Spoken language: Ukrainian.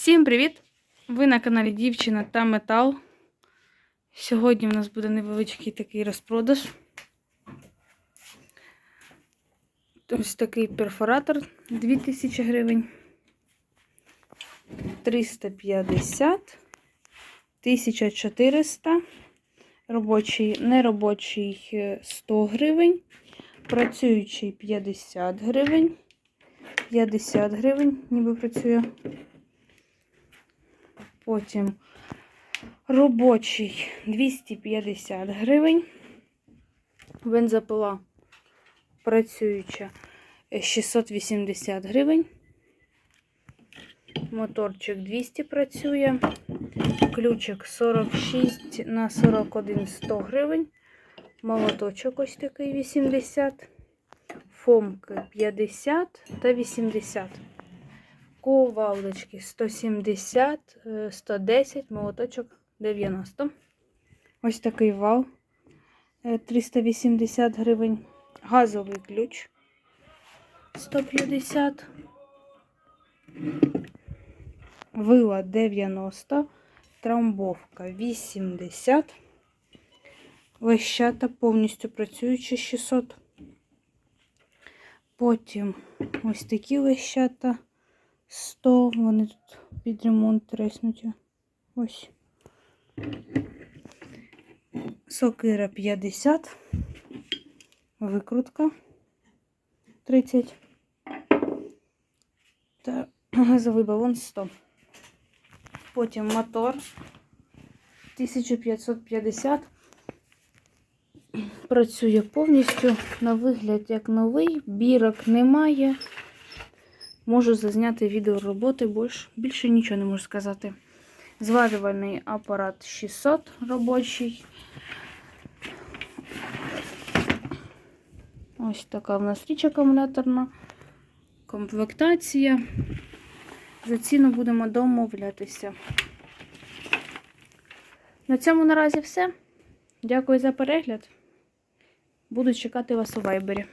Всім привіт! Ви на каналі Дівчина та Метал. Сьогодні у нас буде невеличкий такий розпродаж. Ось такий перфоратор 2000 гривень. 350, 1400, робочий, неробочий е, 100 гривень, працюючий 50 гривень, 50 гривень, ніби працює. Потім робочий 250 гривень. Бензопила працююча е, 680 гривень. Моторчик 200 працює. Ключик 46 на 41 100 гривень. Молоточок ось такий 80. Фомки 50 та 80. Ковалочки 170, е, 110, молоточок 90. Ось такий вал е, 380 гривень. Газовий ключ 150. Вила 90, трамбовка 80. Лещата повністю працюючі 600. Потім ось такі лещата 100, вони тут під ремонт треснуті. Ось. Сокира 50. Викрутка 30. Та газовий балон 100. Потім мотор 1550. Працює повністю на вигляд як новий, бірок немає. Можу зазняти відео роботи, більше, більше нічого не можу сказати. Зварювальний апарат 600 робочий. Ось така в нас річ акумуляторна. Комплектація. За ціну будемо домовлятися. На цьому наразі все. Дякую за перегляд. Буду чекати вас у вайбері.